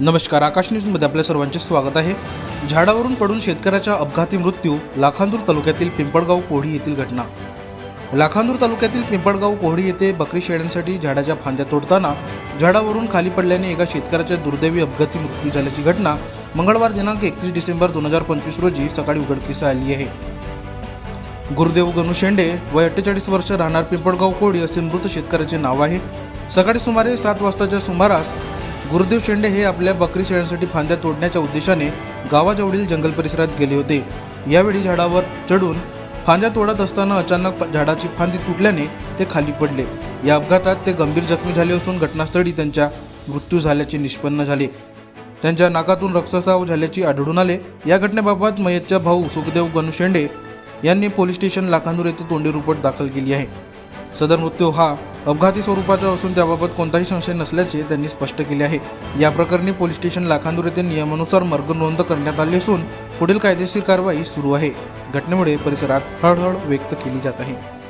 नमस्कार आकाश न्यूजमध्ये आपल्या सर्वांचे स्वागत आहे. झाडावरून पडून शेतकऱ्याचा अपघाती मृत्यू लाखांदूर तालुक्यातील पिंपळगाव कोढी येथील घटना. लाखांदूर तालुक्यातील पिंपळगाव कोहडी येथे बकरी शेळ्यांसाठी झाडाच्या फांद्या तोडताना झाडावरून खाली पडल्याने एका शेतकऱ्याच्या दुर्दैवी अपघाती मृत्यू झाल्याची घटना मंगळवार दिनांक एकतीस डिसेंबर दोन हजार पंचवीस रोजी सकाळी उघडकीस आली आहे. गुरुदेव गणू शेंडे वय अठ्ठेचाळीस वर्ष राहणार पिंपळगाव कोळी असे मृत शेतकऱ्याचे नाव आहे. सकाळी सुमारे सात वाजताच्या सुमारास गुरुदेव शेंडे हे आपल्या बकरी शेळ्यांसाठी फांद्या तोडण्याच्या उद्देशाने गावाजवळील जंगल परिसरात गेले होते. यावेळी झाडावर चढून फांद्या तोडत असताना अचानक झाडाची फांदी तुटल्याने ते खाली पडले. या अपघातात ते गंभीर जखमी झाले असून घटनास्थळी त्यांच्या मृत्यू झाल्याचे निष्पन्न झाले. त्यांच्या नाकातून रक्तस्राव झाल्याची आढळून आले. या घटनेबाबत मयतचा भाऊ सुखदेव गणू शेंडे यांनी पोलीस स्टेशन लाखांदूर येथे तोंडी रुपट दाखल केली आहे. सदर मृत्यू हा अपघाती स्वरूपाचा असून त्याबाबत कोणताही संशय नसल्याचे त्यांनी स्पष्ट केले आहे. या प्रकरणी पोलीस स्टेशन लाखांदूर येथे नियमानुसार मर्ग नोंद करण्यात आली असून पुढील कायदेशीर कारवाई सुरू आहे. घटनेमुळे परिसरात हळहळ व्यक्त केली जात आहे.